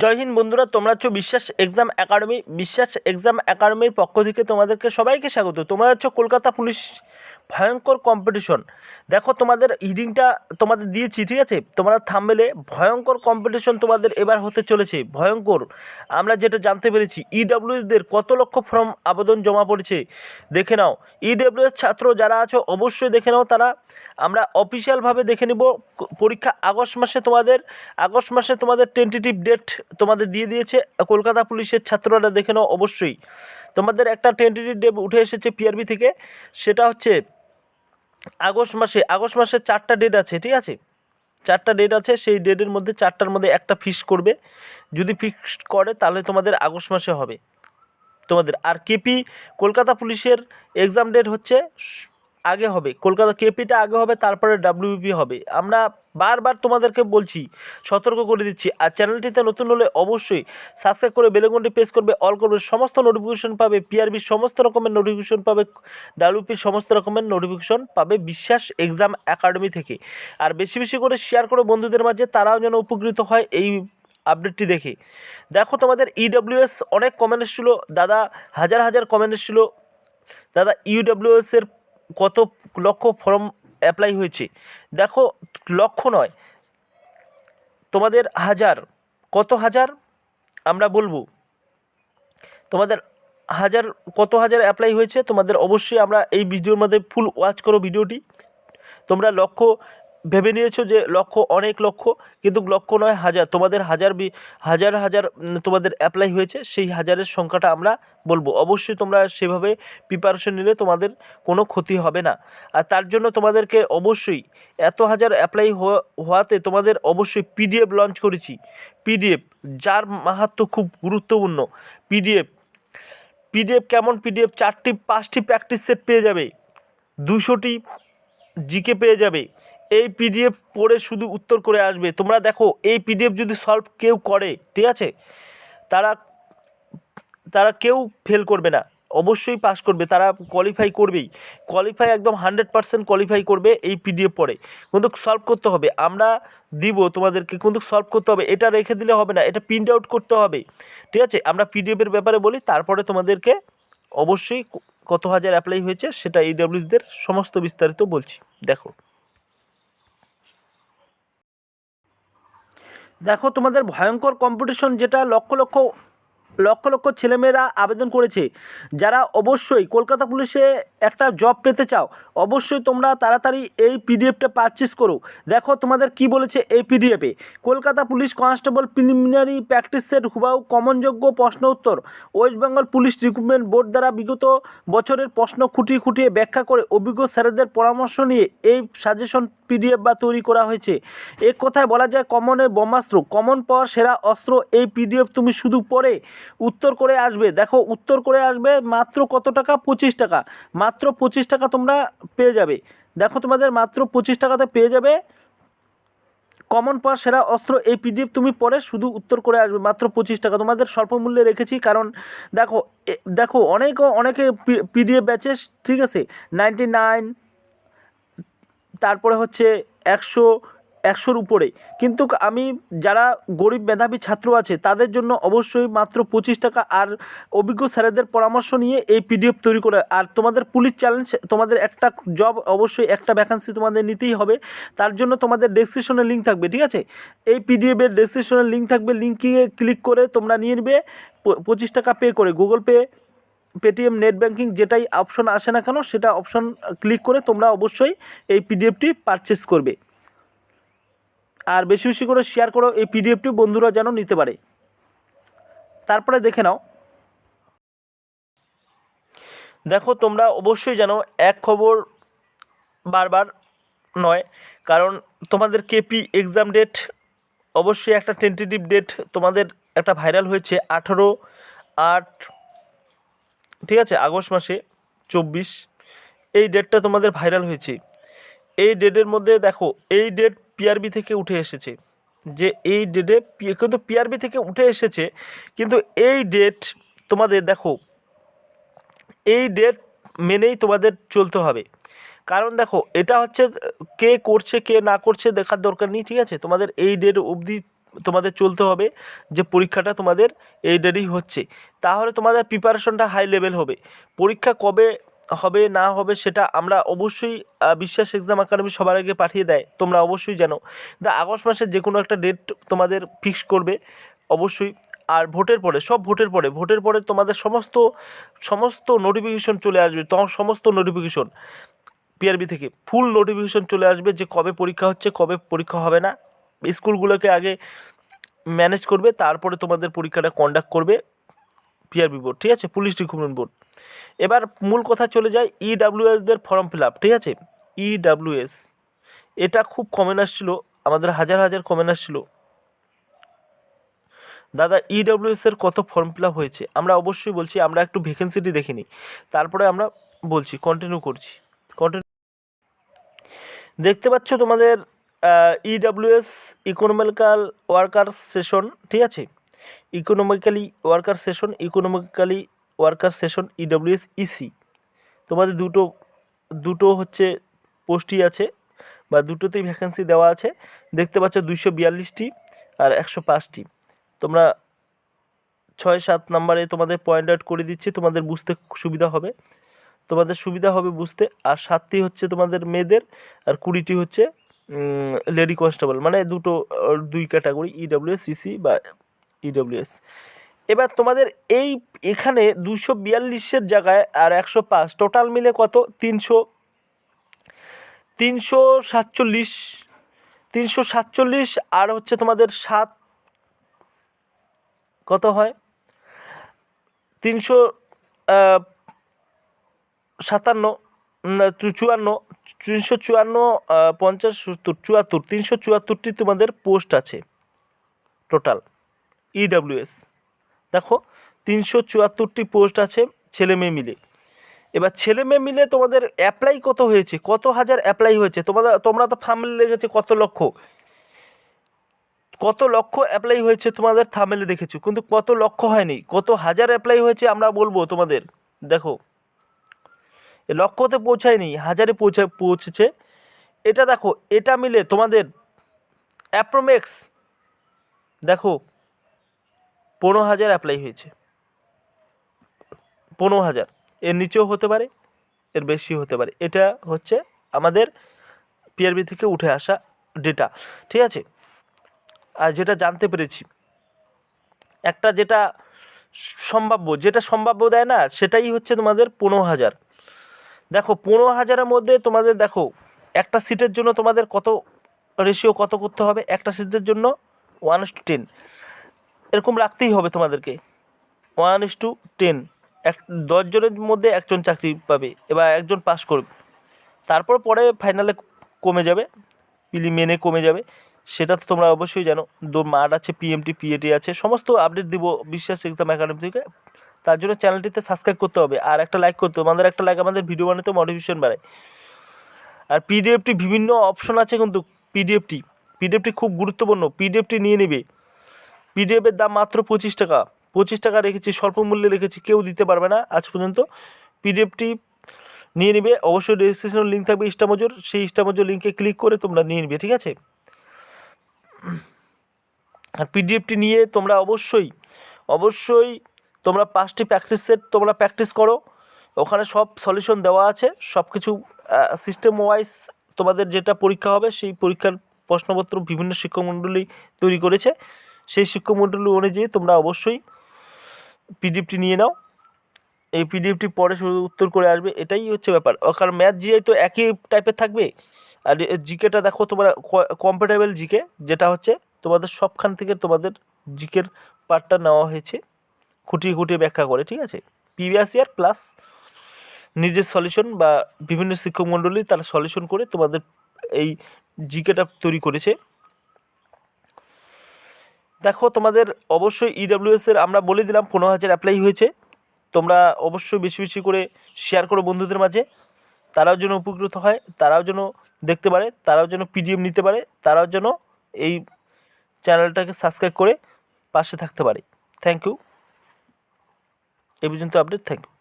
জয় হিন্দ বন্ধুরা, তোমরা হচ্ছ বিশ্বাস এক্সাম একাডেমি। বিশ্বাস এক্সাম একাডেমির পক্ষ থেকে তোমাদেরকে সবাইকে স্বাগত। তোমরা হচ্ছ কলকাতা পুলিশ ভয়ঙ্কর কম্পিটিশন দেখো, তোমাদের হিডিংটা তোমাদের দিয়েছি, ঠিক আছে? তোমরা থামবেলে ভয়ঙ্কর কম্পিটিশন তোমাদের এবার হতে চলেছে, ভয়ঙ্কর। আমরা যেটা জানতে পেরেছি ইডাব্লিউএসদের কত লক্ষ ফর্ম আবেদন জমা পড়েছে, দেখে নাও। ইডাব্লিউএস ছাত্র যারা আছো, অবশ্যই দেখে নাও তারা। আমরা অফিসিয়ালভাবে দেখে নেব, পরীক্ষা আগস্ট মাসে তোমাদের, আগস্ট মাসে তোমাদের টেন্টেটিভ ডেট তোমাদের দিয়ে দিয়েছে। কলকাতা পুলিশের ছাত্ররা দেখে নাও অবশ্যই। তোমাদের একটা টেন্টেটিভ ডেট উঠে এসেছে পিআরবি থেকে। সেটা হচ্ছে আগস্ট মাসে। আগস্ট মাসে চারটা ডেট আছে, ঠিক আছে? চারটা ডেট আছে, সেই ডেটের মধ্যে চারটার মধ্যে একটা ফিক্স করবে। যদি ফিক্সড করে, তাহলে তোমাদের আগস্ট মাসে হবে। তোমাদের। আর কেপি কলকাতা পুলিশের এক্সাম ডেট হচ্ছে আগে হবে, কলকাতা কেপিটা আগে হবে, তারপরে ডাব্লিউপি হবে। আমরা বারবার তোমাদেরকে বলছি, সতর্ক করে দিচ্ছি, আর চ্যানেলটিতে নতুন হলে অবশ্যই সাবস্ক্রাইব করে বেলেগনটি প্রেস করবে অল করবে, সমস্ত নোটিফিকেশন পাবে পিআরবির সমস্ত রকমের নোটিফিকেশন পাবে ডাব্লিউপির সমস্ত রকমের নোটিফিকেশন পাবে বিশ্বাস এক্সাম একাডেমি থেকে। আর বেশি বেশি করে শেয়ার করো বন্ধুদের মাঝে, তারাও যেন উপকৃত হয় এই আপডেটটি দেখে। দেখো তোমাদের ইডব্লিউএস অনেক কমেন্ট এসেছিল, দাদা হাজার হাজার কমেন্ট এসেছিল। দাদা ইউডব্লিউএস এর কত লক্ষ ফর্ম অ্যাপ্লাই হয়েছে? দেখো লক্ষ নয়। তোমাদের হাজার, কত হাজার? আমরা বলব। তোমাদের হাজার, কত হাজার অ্যাপ্লাই হয়েছে? তোমাদের অবশ্যই আমরা এই ভিডিওর মধ্যে ফুল ওয়াচ করো ভিডিওটি। তোমরা লক্ষ্য ভেবে নিয়েছো যে লক্ষ্য অনেক লক্ষ্য, কিন্তু লক্ষ্য নয়, হাজার। তোমাদের হাজার বি- হাজার হাজার তোমাদের অ্যাপ্লাই হয়েছে, সেই হাজারের সংখ্যাটা আমরা বলব। অবশ্যই তোমরা সেভাবে প্রিপারেশন নিলে তোমাদের কোনো ক্ষতি হবে না। আর তার জন্য তোমাদেরকে অবশ্যই এত হাজার অ্যাপ্লাই হওয়াতে তোমাদের অবশ্যই পিডিএফ লঞ্চ করেছি। পিডিএফ যার মাহাত্ম খুব গুরুত্বপূর্ণ। পিডিএফ পিডিএফ কেমন পিডিএফ চারটি, পাঁচটি প্র্যাকটিস সেট পেয়ে যাবে। দুশোটি জিকে পেয়ে যাবে। এই পিডিএফ পড়ে শুধু উত্তর করে আসবে। তোমরা দেখো, এই পিডিএফ যদি সলভ কেউ করে, ঠিক আছে? তারা তারা কেউ ফেল করবে না। অবশ্যই পাস করবে, তারা কোয়ালিফাই করবেই। কোয়ালিফাই একদম হান্ড্রেড পার্সেন্ট কোয়ালিফাই করবে এই পিডিএফ পড়ে কিন্তু সলভ করতে হবে। আমরা দিব তোমাদেরকে, কিন্তু সলভ করতে হবে। এটা রেখে দিলে হবে না, এটা প্রিন্ট আউট করতে হবে। ঠিক আছে? আমরা পিডিএফের ব্যাপারে বলি, তারপরে তোমাদেরকে অবশ্যই কত হাজার অ্যাপ্লাই হয়েছে, সেটা ইডাব্লিউসদের সমস্ত বিস্তারিত বলছি। দেখো। দেখো তোমাদের ভয়ঙ্কর কম্পিটিশন যেটা লক্ষ লক্ষ লক্ষ লক্ষ ছেলেমেয়েরা আবেদন করেছে। যারা অবশ্যই কলকাতা পুলিশে একটা জব পেতে চাও, অবশ্যই তোমরা তাড়াতাড়ি এই পিডিএফটা পারচেস করো। দেখো তোমাদের কি বলেছে এই পিডিএফে কলকাতা পুলিশ কনস্টেবল প্রিলিমিনারি প্র্যাকটিসের হুবাউ কমনযোগ্য প্রশ্ন উত্তর। West Bengal police recruitment board দ্বারা বিগত বছরের প্রশ্ন খুঁটিয়ে খুঁটিয়ে ব্যাখ্যা করে অভিজ্ঞ স্যারেদের পরামর্শ নিয়ে এই সাজেশন পিডিএফ বা তৈরি করা হয়েছে। এক কথায় বলা যায় কমনের ব্রহ্মাস্ত্র কমন পাওয়ার সেরা অস্ত্র। এই পিডিএফ তুমি শুধু পড়ে উত্তর করে আসবে। দেখো, উত্তর করে আসবে মাত্র কত টাকা? পঁচিশ টাকা। মাত্র পঁচিশ টাকা তোমরা পেয়ে যাবে। দেখো তোমাদের মাত্র পঁচিশ টাকাতে পেয়ে যাবে কমন পাওয়ার সেরা অস্ত্র এই পিডিএফ তুমি পরে শুধু উত্তর করে আসবে মাত্র পঁচিশ টাকা। তোমাদের স্বল্প মূল্যে রেখেছি, কারণ দেখো দেখো, অনেক, অনেকে পিডিএফ ব্যাচে ঠিক আছে নাইনটি নাইন তারপরে হচ্ছে একশো একশোর উপরে। কিন্তু আমি, যারা গরিব মেধাবী ছাত্র আছে, তাদের জন্য অবশ্যই মাত্র পঁচিশ টাকা আর অভিজ্ঞ স্যারেদের পরামর্শ নিয়ে এই পিডিএফ তৈরি করে। আর তোমাদের পুলিশ চ্যালেঞ্জ তোমাদের একটা জব অবশ্যই একটা ভ্যাকান্সি তোমাদের নিতেই হবে। তার জন্য তোমাদের ডেসক্রিপশনে লিঙ্ক থাকবে, ঠিক আছে? এই পিডিএফের ডেসক্রিপশনে লিঙ্ক থাকবে। লিঙ্কে ক্লিক করে তোমরা নিয়ে নেবে। পঁচিশ টাকা পে করে। Google Pay Paytm net banking যেটাই অপশন আসে না কেন, সেটা অপশন ক্লিক করে তোমরা অবশ্যই এই পিডিএফটি পারচেস করবে। আর বেশি বেশি করে শেয়ার করো, এই পিডিএফটি বন্ধুরা যেন নিতে পারে। তারপরে দেখে নাও। দেখো, তোমরা অবশ্যই জানো, এক খবর বারবার নয়, কারণ তোমাদের কেপি এক্সাম ডেট অবশ্যই একটা টেন্টেটিভ ডেট তোমাদের একটা ভাইরাল হয়েছে আঠেরো আট, ঠিক আছে, আগস্ট মাসে, চব্বিশ। এই ডেটটা তোমাদের ভাইরাল হয়েছে। এই ডেটের মধ্যে দেখো, এই ডেট পিআরবি থেকে উঠে এসেছে। যে এই ডেটে কিন্তু পিআরবি থেকে উঠে এসেছে, কিন্তু এই ডেট তোমাদের দেখো, এই ডেট মেনেই তোমাদের চলতে হবে। কারণ দেখো, এটা হচ্ছে কে করছে, কে না করছে দেখার দরকার নেই, ঠিক আছে? তোমাদের এই ডেট অবধি তোমাদের চলতে হবে যে পরীক্ষাটা তোমাদের এই ডেটেই হচ্ছে। তাহলে তোমাদের প্রিপারেশনটা হাই লেভেল হবে। পরীক্ষা কবে হবে, না হবে সেটা আমরা অবশ্যই বিশ্বাস এক্সাম একাডেমি সবার আগে পাঠিয়ে দেয়, তোমরা অবশ্যই জানো। দা আগস্ট মাসের যে কোনো একটা ডেট তোমাদের ফিক্স করবে, অবশ্যই। আর ভোটের পরে, সব ভোটের পরে ভোটের পরে তোমাদের সমস্ত সমস্ত নোটিফিকেশন চলে আসবে সমস্ত নোটিফিকেশন পিআরবি থেকে ফুল নোটিফিকেশন চলে আসবে যে কবে পরীক্ষা হচ্ছে, কবে পরীক্ষা হবে না। স্কুলগুলোকে আগে ম্যানেজ করবে, তারপরে তোমাদের পরীক্ষাটা কন্ডাক্ট করবে। পিআরবি বোর্ড ঠিক আছে? পুলিশ রিক্রুটমেন্ট বোর্ড এবার মূল কথা চলে যায় ইডাব্লিউএসদের ফর্ম ফিল আপ ঠিক আছে? ইডাব্লিউএস এটা খুব কমেন আসছিল, আমাদের হাজার হাজার কমেন আসছিল। দাদা ইডব্লিউএস এর কত ফর্ম ফিল আপ হয়েছে? আমরা অবশ্যই বলছি, আমরা একটু ভ্যাকেন্সিটি দেখিনি তারপরে আমরা বলছি কন্টিনিউ করছি। কন্টিনিউ দেখতে পাচ্ছ তোমাদের ইডব্লিউএস ইকোনমিক্যাল ওয়ার্কার সেশন ঠিক আছে? Economically weaker section economically weaker section EWS EC তোমাদের দুটো দুটো হচ্ছে পোস্টই আছে, বা দুটোতেই ভ্যাকেন্সি দেওয়া আছে। দেখতে পাচ্ছ দুইশো বিয়াল্লিশটি আর একশো পাঁচটি। তোমরা ছয় সাত নাম্বারে তোমাদের পয়েন্ট আউট করে দিচ্ছি, তোমাদের বুঝতে সুবিধা হবে। তোমাদের সুবিধা হবে বুঝতে, আর সাতটি হচ্ছে তোমাদের মেয়েদের, আর কুড়িটি হচ্ছে লেডি কনস্টেবল মানে দুটো, দুই ক্যাটাগরি ইডব্লিউএস সিসি বা ইডব্লিউএস এবার তোমাদের এই এখানে দুশো বিয়াল্লিশের জায়গায় আর একশো পাঁচ টোটাল মিলে কত? তিনশো তিনশো সাতচল্লিশ তিনশো সাতচল্লিশ আর হচ্ছে তোমাদের সাত, কত হয়? তিনশো সাতান্ন চুয়ান্ন, তিনশো চুয়ান্ন পঞ্চাশ চুয়াত্তর, তিনশো চুয়াত্তরটি তোমাদের পোস্ট আছে টোটাল ইডাব্লিউএস দেখো, তিনশো চুয়াত্তরটি পোস্ট আছে ছেলে মেয়ে মিলে। এবার ছেলে মেয়ে মিলে তোমাদের অ্যাপ্লাই কত হয়েছে? কত হাজার অ্যাপ্লাই হয়েছে? তোমাদের, তোমরা তো ফার্মেলে লেগেছে কত লক্ষ। কত লক্ষ অ্যাপ্লাই হয়েছে তোমাদের থামেলে দেখেছ? কিন্তু কত লক্ষ হয়নি। কত হাজার অ্যাপ্লাই হয়েছে আমরা বলব তোমাদের। দেখো লক্ষতে পৌঁছায়নি, হাজারে পৌঁছা, পৌঁছেছে। এটা দেখো, এটা মিলে তোমাদের অ্যাপ্রোমেক্স দেখো পনেরো হাজার অ্যাপ্লাই হয়েছে। পনেরো হাজার। এর নিচেও হতে পারে, এর বেশি হতে পারে। এটা হচ্ছে আমাদের পিআরবি থেকে উঠে আসা ডেটা ঠিক আছে? আর যেটা জানতে পেরেছি, একটা যেটা সম্ভাব্য যেটা সম্ভাব্য দেয় না, সেটাই হচ্ছে তোমাদের পনেরো হাজার। দেখো, পনেরো হাজারের মধ্যে তোমাদের, দেখো, একটা সিটের জন্য তোমাদের কত রেশিও কত করতে হবে? একটা সিটের জন্য ওয়ান টু টেন এরকম রাখতেই হবে তোমাদেরকে। ওয়ান ইস টু টেন এক দশজনের মধ্যে একজন চাকরি পাবে, এবার একজন পাস করবে। তারপর পরে ফাইনালে কমে যাবে প্রিলিমিনে কমে যাবে। সেটা তো তোমরা অবশ্যই জানো। দো মাঠ আছে পিএমটি পিএটি আছে, সমস্ত আপডেট দিব বিশ্বাস এক্সাম একাডেমি থেকে। তার জন্য চ্যানেলটিতে সাবস্ক্রাইব করতে হবে, আর একটা লাইক করতে হবে। আমাদের একটা লাইক আমাদের ভিডিও বানাতে মোটিভেশন বাড়ায়। আর পিডিএফটি বিভিন্ন অপশন আছে কিন্তু পিডিএফটি পিডিএফটি খুব গুরুত্বপূর্ণ। পিডিএফটি নিয়ে নেবে। পিডিএফের দাম মাত্র পঁচিশ টাকা। পঁচিশ টাকা রেখেছি স্বল্প মূল্যে রেখেছি, কেউ দিতে পারবে না আজ পর্যন্ত। পিডিএফটি নিয়ে নেবে, অবশ্যই রেজিস্ট্রেশন লিঙ্ক থাকবে ইস্টামজোর সেই ইস্টামজোর লিঙ্কে ক্লিক করে তোমরা নিয়ে নেবে, ঠিক আছে? আর পিডিএফটি নিয়ে তোমরা অবশ্যই অবশ্যই তোমরা পাঁচটি প্র্যাকটিস সেট তোমরা প্র্যাকটিস করো। ওখানে সব সলিউশন দেওয়া আছে সব কিছু সিস্টেম ওয়াইজ তোমাদের যেটা পরীক্ষা হবে, সেই পরীক্ষার প্রশ্নপত্র বিভিন্ন শিক্ষকমণ্ডলী তৈরি করেছে। সেই শিক্ষকমণ্ডলী অনুযায়ী তোমরা অবশ্যই পিডিএফটি নিয়ে নাও। এই পিডিএফটি পরে শুধু উত্তর করে আসবে, এটাই হচ্ছে ব্যাপার। কারণ ম্যাথ জিআই তো একই টাইপের থাকবে, আর জিকেটা দেখো তোমরা কম্পারেবল জিকে যেটা হচ্ছে তোমাদের সবখান থেকে তোমাদের জিকের পার্টটা নেওয়া হয়েছে, খুঁটিয়ে খুঁটিয়ে ব্যাখ্যা করে, ঠিক আছে? প্রিভিয়াস ইয়ার প্লাস নিজের সলিউশন বা বিভিন্ন শিক্ষক মণ্ডলী তারা সলিউশন করে তোমাদের এই জিকেটা তৈরি করেছে। দেখো, তোমাদের অবশ্যই ইডাব্লিউএস এর আমরা বলে দিলাম পনেরো হাজার অ্যাপ্লাই হয়েছে। তোমরা অবশ্যই বেশি বেশি করে শেয়ার করো বন্ধুদের মাঝে। তারাও যেন উপকৃত হয়, তারাও যেন দেখতে পারে, তারাও যেন পিডিএফ নিতে পারে, তারাও যেন এই চ্যানেলটাকে সাবস্ক্রাইব করে পাশে থাকতে পারে। থ্যাংক ইউ এই পর্যন্ত আপডেট থ্যাংক ইউ